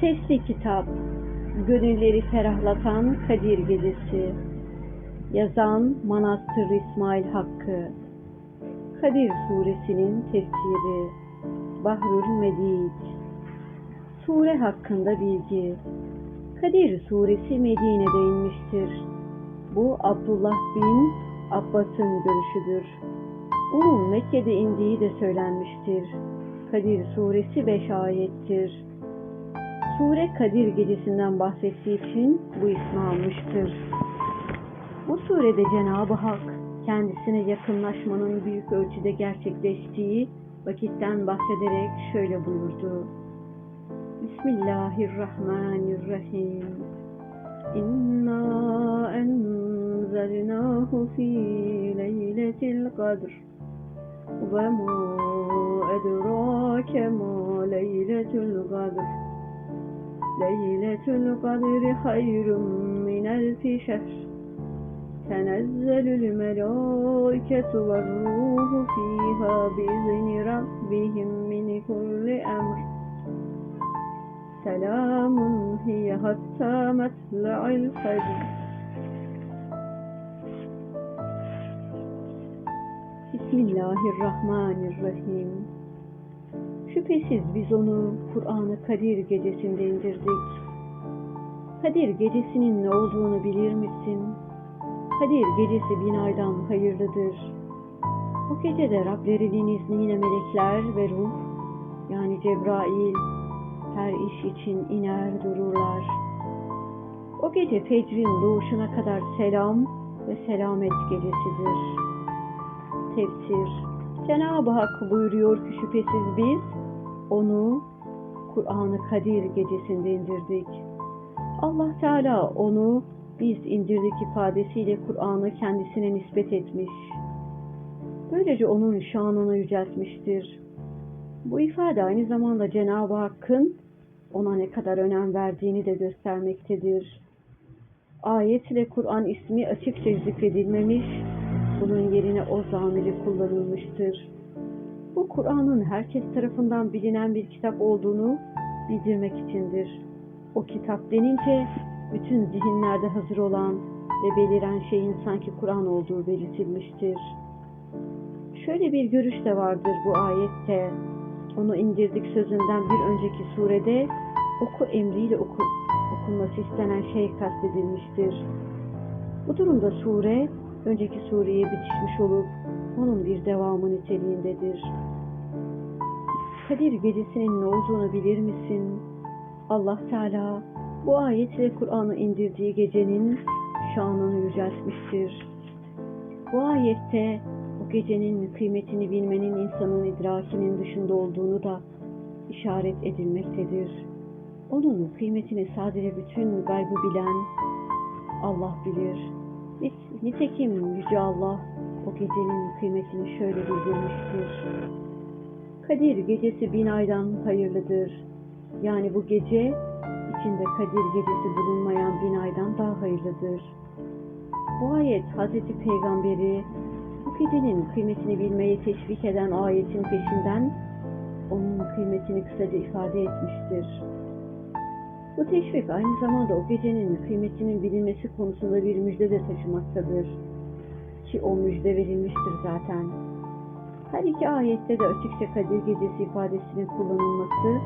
Sesli Kitap Gönülleri ferahlatan Kadir Gecesi Yazan Manastır İsmail Hakkı Kadir Suresinin tefsiri Bahrül Medid Sure hakkında bilgi Kadir Suresi Medine'de inmiştir. Bu Abdullah bin Abbas'ın görüşüdür. Bunun Mekke'de indiği de söylenmiştir. Kadir Suresi 5 ayettir. Sure Kadir gecesinden bahsettiği için bu ismi almıştır. Bu surede Cenab-ı Hak kendisine yakınlaşmanın büyük ölçüde gerçekleştiği vakitten bahsederek şöyle buyurdu. Bismillahirrahmanirrahim. İnna enzelnahu fi leyletil kadr. Ve ma edrake ma leyletul kadr. ليلة القدر خير من ألف شهر. تنزل الملائكة والروح فيها بإذن ربهم من كل أمر. سلام هي حتى مطلع الفجر. بسم الله الرحمن الرحيم. Şüphesiz biz onu Kur'an-ı Kadir gecesinde indirdik. Kadir gecesinin ne olduğunu bilir misin? Kadir gecesi bin aydan hayırlıdır. O gecede Rablerinin izniyle melekler ve ruh yani Cebrail her iş için iner dururlar. O gece fecrin doğuşuna kadar selam ve selamet gecesidir. Tefsir Cenab-ı Hak buyuruyor ki şüphesiz biz onu Kur'an-ı Kadir gecesinde indirdik. Allah Teala onu biz indirdik ifadesiyle Kur'an'ı kendisine nispet etmiş. Böylece onun şanını yüceltmiştir. Bu ifade aynı zamanda Cenab-ı Hakk'ın ona ne kadar önem verdiğini de göstermektedir. Ayet ile Kur'an ismi açıkça zikredilmemiş, bunun yerine o zamiri kullanılmıştır. Bu Kur'an'ın herkes tarafından bilinen bir kitap olduğunu bildirmek içindir. O kitap denince bütün zihinlerde hazır olan ve beliren şeyin sanki Kur'an olduğu belirtilmiştir. Şöyle bir görüş de vardır bu ayette. Onu indirdik sözünden bir önceki surede oku emriyle oku, okunması istenen şey kastedilmiştir. Bu durumda sure önceki sureye bitişmiş olup onun bir devamı niteliğindedir. Kadir gecesinin ne olduğunu bilir misin? Allah Teala bu ayet ile Kur'an'ı indirdiği gecenin şanını yüceltmiştir. Bu ayette o gecenin kıymetini bilmenin insanın idrakinin dışında olduğunu da işaret edilmektedir. Onun kıymetini sadece bütün gaybı bilen Allah bilir. Nitekim Yüce Allah o gecenin kıymetini şöyle bildirmiştir. Kadir gecesi bin aydan hayırlıdır. Yani bu gece içinde Kadir gecesi bulunmayan bin aydan daha hayırlıdır. Bu ayet Hazreti Peygamberi bu gecenin kıymetini bilmeye teşvik eden ayetin peşinden onun kıymetini kısaca ifade etmiştir. Bu teşvik aynı zamanda o gecenin kıymetinin bilinmesi konusunda bir müjde de taşımaktadır. Ki o müjde verilmiştir zaten. Her iki ayette de açıkça Kadir Gecesi ifadesinin kullanılması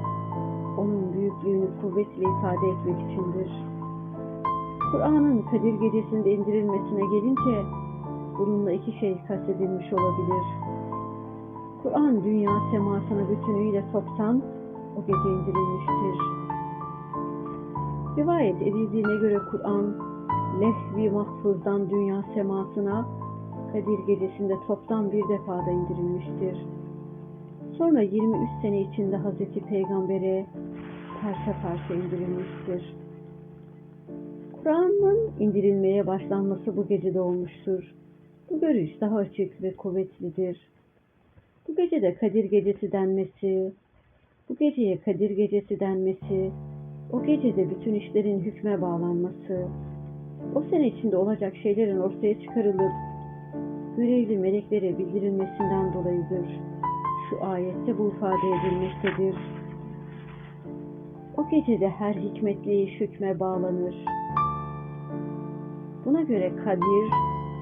onun büyüklüğünü kuvvetle ifade etmek içindir. Kur'an'ın Kadir Gecesi'nde indirilmesine gelince bununla iki şey kastedilmiş olabilir. Kur'an dünya semasına bütünüyle toptan o gece indirilmiştir. Rivayet edildiğine göre Kur'an lehvi mahfuzdan dünya semasına Kadir Gecesi'nde toptan bir defada indirilmiştir. Sonra 23 sene içinde Hazreti Peygamber'e parça parça indirilmiştir. Kur'an'ın indirilmeye başlanması bu gecede olmuştur. Bu görüş daha açık ve kuvvetlidir. Bu gecede Kadir Gecesi denmesi, bu geceye Kadir Gecesi denmesi, o gecede bütün işlerin hükme bağlanması, o sene içinde olacak şeylerin ortaya çıkarılıp görevli meleklere bildirilmesinden dolayıdır. Şu ayette bu ifade edilmektedir. O gecede her hikmetli hükme bağlanır. Buna göre kadir,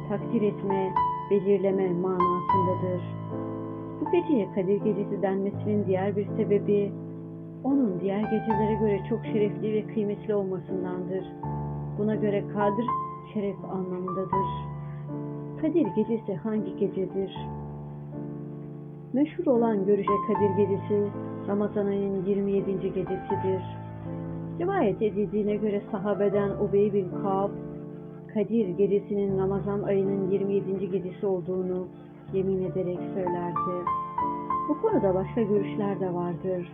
takdir etme, belirleme manasındadır. Bu geceye Kadir Gecesi denmesinin diğer bir sebebi, onun diğer gecelere göre çok şerefli ve kıymetli olmasındandır. Buna göre Kadir, şeref anlamındadır. Kadir Gecesi hangi gecedir? Meşhur olan görüşe Kadir Gecesi, Ramazan ayının 27. gecesidir. Rivayet edildiğine göre sahabeden Ubey bin Ka'b, Kadir gecesinin Ramazan ayının 27. gecesi olduğunu yemin ederek söylerdi. Bu konuda başka görüşler de vardır.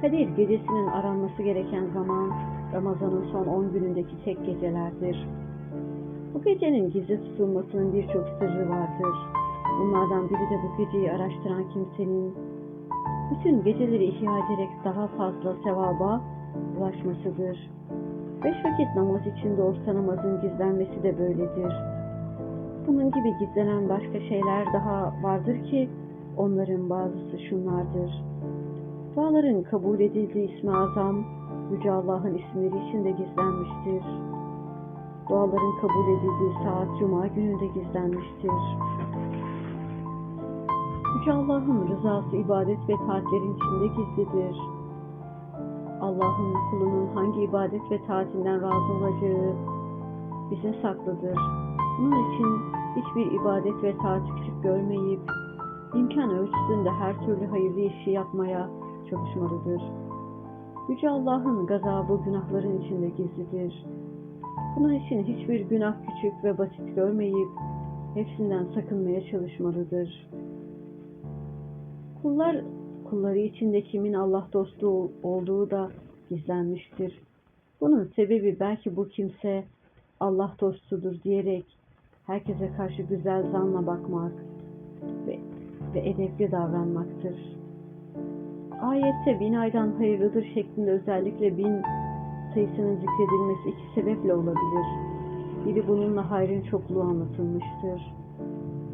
Kadir gecesinin aranması gereken zaman Ramazan'ın son 10 günündeki tek gecelerdir. Bu gecenin gizli tutulmasının birçok sırrı vardır. Bunlardan biri de bu geceyi araştıran kimsenin bütün geceleri ihya ederek daha fazla sevaba ulaşmasıdır. Beş vakit namaz içinde orta namazın gizlenmesi de böyledir. Bunun gibi gizlenen başka şeyler daha vardır ki onların bazısı şunlardır. Duaların kabul edildiği ismi azam, Yüce Allah'ın isimleri içinde gizlenmiştir. Duaların kabul edildiği saat Cuma gününde gizlenmiştir. Yüce Allah'ın rızası ibadet ve taatlerin içinde gizlidir. Allah'ın kulunun hangi ibadet ve taatinden razı olacağı bize saklıdır. Bunun için hiçbir ibadet ve taati küçük görmeyip imkan ölçüsünde her türlü hayırlı işi yapmaya çalışmalıdır. Yüce Allah'ın gazabı günahların içinde gizlidir. Bunun için hiçbir günah küçük ve basit görmeyip hepsinden sakınmaya çalışmalıdır. Kullar kulları içinde kimin Allah dostu olduğu da gizlenmiştir. Bunun sebebi belki bu kimse Allah dostudur diyerek herkese karşı güzel zanla bakmak ve, ve edepli davranmaktır. Ayette bin aydan hayırlıdır şeklinde özellikle bin sayısının zikredilmesi iki sebeple olabilir. Biri bununla hayrın çokluğu anlatılmıştır.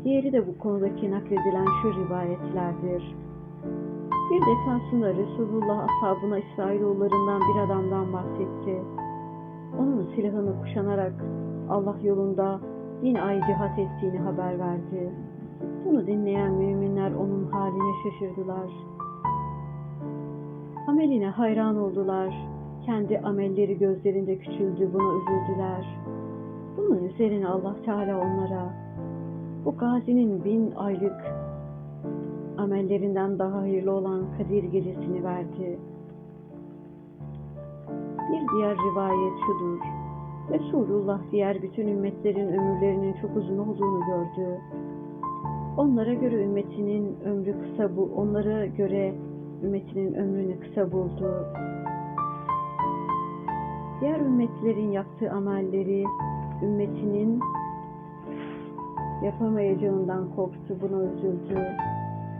Diğeri de bu konudaki nakledilen şu rivayetlerdir. Bir defasında Resulullah ashabına İsrailoğullarından bir adamdan bahsetti. Onun silahını kuşanarak Allah yolunda bin ay cihat ettiğini haber verdi. Bunu dinleyen müminler onun haline şaşırdılar. Ameline hayran oldular. Kendi amelleri gözlerinde küçüldü, buna üzüldüler. Bunun üzerine Allah Teala onlara bu gazinin bin aylık amellerinden daha hayırlı olan Kadir gecesini verdi. Bir diğer rivayet şudur. Resulullah diğer bütün ümmetlerin ömürlerinin çok uzun olduğunu gördü. Onlara göre ümmetinin ömrü kısa bu, onlara göre ümmetinin ömrünü kısa buldu. Diğer ümmetlerin yaptığı amelleri ümmetinin yapamayacağından korktu, buna üzüldü.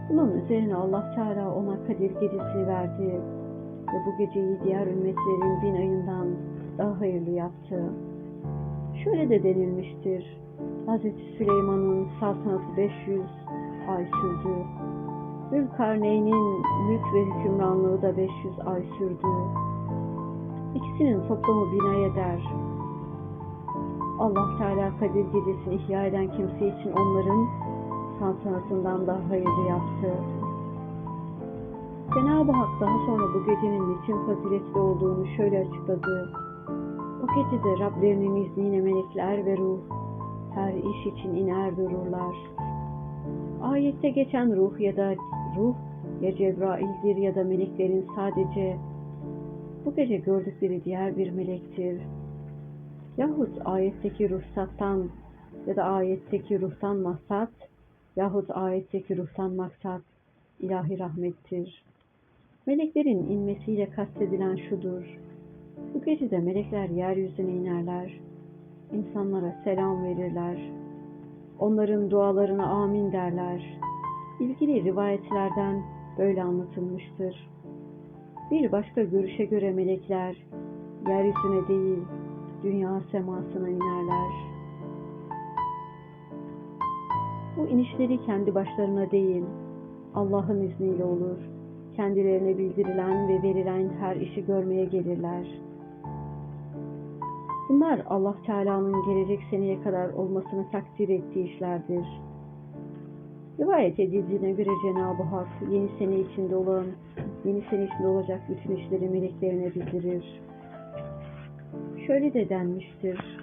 Bunun üzerine Allah Teala ona Kadir gecesi verdi ve bu geceyi diğer ümmetlerin bin ayından daha hayırlı yaptı. Şöyle de denilmiştir. Hz. Süleyman'ın saltanatı 500 ay sürdü. Zülkarneyn'in mülk ve hükümranlığı da 500 ay sürdü. İkisinin toplamı bin ay eder. Allah Teala Kadir gecesini ihya eden kimse için onların saltanatından daha hayırlı yaptı. Cenab-ı Hak daha sonra bu gecenin niçin faziletli olduğunu şöyle açıkladı. O gecede Rablerinin izniyle melekler ve ruh her iş için iner dururlar. Ayette geçen ruh ya da ruh ya Cebrail'dir ya da meleklerin sadece bu gece gördükleri diğer bir melektir. Yahut ayetteki ruhsattan ya da ayetteki ruhtan maksat yahut ayetteki ruhtan maksat ilahi rahmettir. Meleklerin inmesiyle kastedilen şudur. Bu gecede melekler yeryüzüne inerler. insanlara selam verirler. Onların dualarına amin derler. İlgili rivayetlerden böyle anlatılmıştır. Bir başka görüşe göre melekler yeryüzüne değil, dünya semasına inerler. Bu inişleri kendi başlarına değil, Allah'ın izniyle olur. kendilerine bildirilen ve verilen her işi görmeye gelirler. Bunlar Allah Teala'nın gelecek seneye kadar olmasını takdir ettiği işlerdir. Rivayet edildiğine göre Cenab-ı Hak yeni sene içinde olan, yeni sene içinde olacak bütün işleri meleklerine bildirir. Şöyle de denmiştir.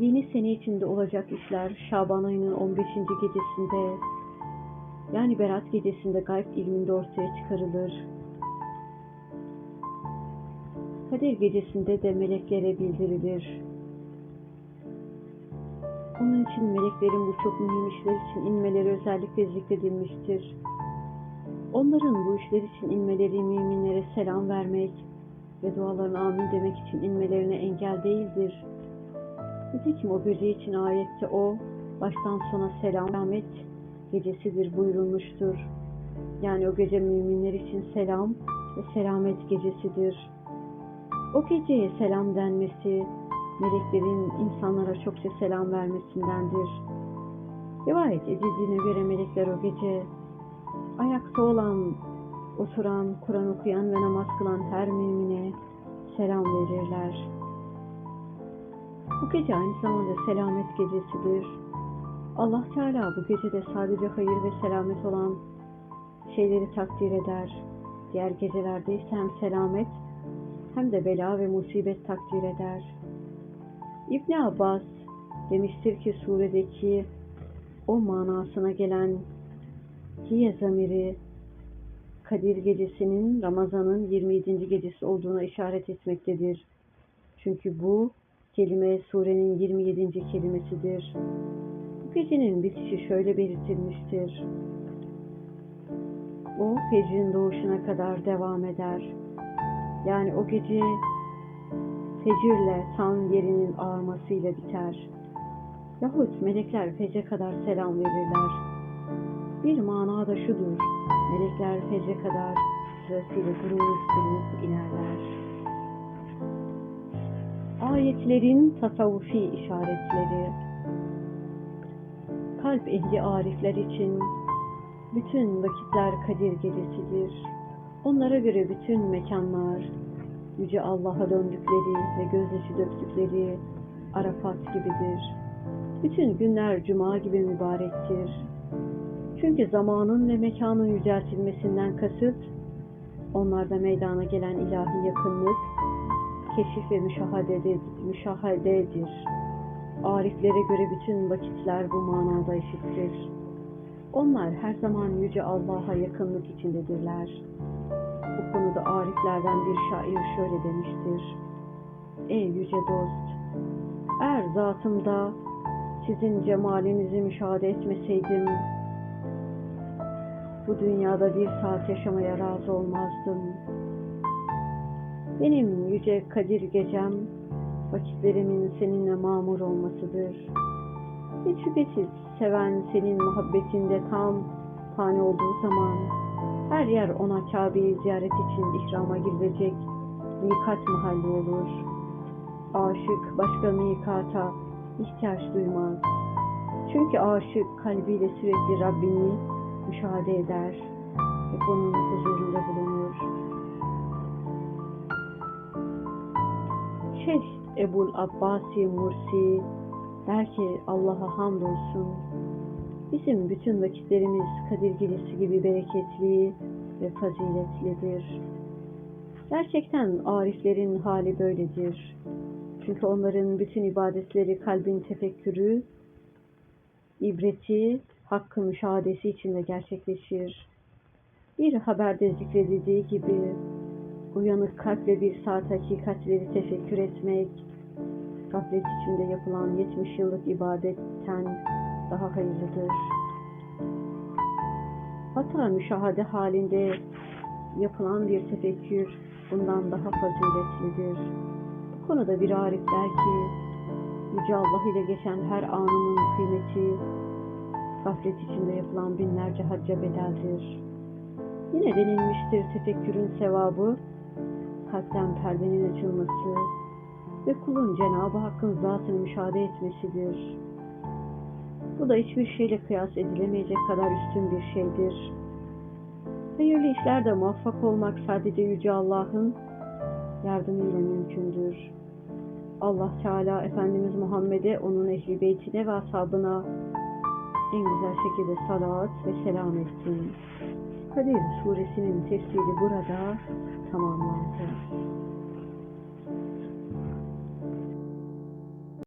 Yeni sene içinde olacak işler Şaban ayının 15. gecesinde yani Berat gecesinde gayb ilminde ortaya çıkarılır. Kadir gecesinde de meleklere bildirilir. Onun için meleklerin bu çok mühim işler için inmeleri özellikle zikredilmiştir. Onların bu işler için inmeleri müminlere selam vermek ve dualarına amin demek için inmelerine engel değildir. Nitekim o gece için ayette o baştan sona selamet gecesidir buyurulmuştur. Yani o gece müminler için selam ve selamet gecesidir. O geceye selam denmesi, meleklerin insanlara çokça selam vermesindendir. Rivayet edildiğine göre melekler o gece ayakta olan, oturan, Kur'an okuyan ve namaz kılan her mümine selam verirler. Bu gece aynı zamanda selamet gecesidir. Allah Teala bu gecede sadece hayır ve selamet olan şeyleri takdir eder. Diğer gecelerde ise hem selamet hem de bela ve musibet takdir eder. İbn Abbas demiştir ki suredeki o manasına gelen hiye zamiri Kadir gecesinin Ramazan'ın 27. gecesi olduğuna işaret etmektedir. Çünkü bu kelime surenin 27. kelimesidir. Bu gecenin bitişi şöyle belirtilmiştir. O fecrin doğuşuna kadar devam eder. Yani o gece fecirle tan yerinin ağarmasıyla biter. Yahut melekler fece kadar selam verirler. Bir manada şudur, melekler fece kadar sırasıyla durup durup inerler. Ayetlerin tasavvufi işaretleri Kalp ehli arifler için bütün vakitler Kadir gecesidir. Onlara göre bütün mekanlar, Yüce Allah'a döndükleri ve gözyaşı döktükleri Arafat gibidir. Bütün günler Cuma gibi mübarektir. Çünkü zamanın ve mekanın yüceltilmesinden kasıt, onlarda meydana gelen ilahi yakınlık, keşif ve müşahadedir. müşahadedir. Ariflere göre bütün vakitler bu manada eşittir. Onlar her zaman Yüce Allah'a yakınlık içindedirler. Bu konuda ariflerden bir şair şöyle demiştir. Ey yüce dost! Eğer zatımda sizin cemalinizi müşahede etmeseydim, bu dünyada bir saat yaşamaya razı olmazdım. Benim yüce Kadir gecem, vakitlerimin seninle mamur olmasıdır. Hiç şüphesiz seven senin muhabbetinde tam tane olduğu zaman, her yer ona Kabe'yi ziyaret için ihrama girilecek mikat mahalli olur. Aşık başka mikata ihtiyaç duymaz. Çünkü aşık kalbiyle sürekli Rabbini müşahede eder ve onun huzurunda bulunur. Şeyh Ebul Abbasi Mursi der ki Allah'a hamdolsun. Bizim bütün vakitlerimiz Kadir Gecesi gibi bereketli ve faziletlidir. Gerçekten ariflerin hali böyledir. Çünkü onların bütün ibadetleri kalbin tefekkürü, ibreti, hakkı müşahadesi içinde gerçekleşir. Bir haberde zikredildiği gibi uyanık kalple bir saat hakikatleri tefekkür etmek, gaflet içinde yapılan 70 yıllık ibadetten daha hayırlıdır. Hatta müşahade halinde yapılan bir tefekkür bundan daha faziletlidir. Bu konuda bir arif der ki, Yüce Allah ile geçen her anının kıymeti, gaflet içinde yapılan binlerce hacca bedeldir. Yine denilmiştir tefekkürün sevabı, kalpten perdenin açılması ve kulun Cenab-ı Hakk'ın zatını müşahede etmesidir. Bu da hiçbir şeyle kıyas edilemeyecek kadar üstün bir şeydir. Hayırlı işlerde muvaffak olmak sadece Yüce Allah'ın yardımıyla mümkündür. Allah Teala Efendimiz Muhammed'e, onun ehli beytine ve ashabına en güzel şekilde salat ve selam etsin. Kadir suresinin tefsiri burada tamamlandı.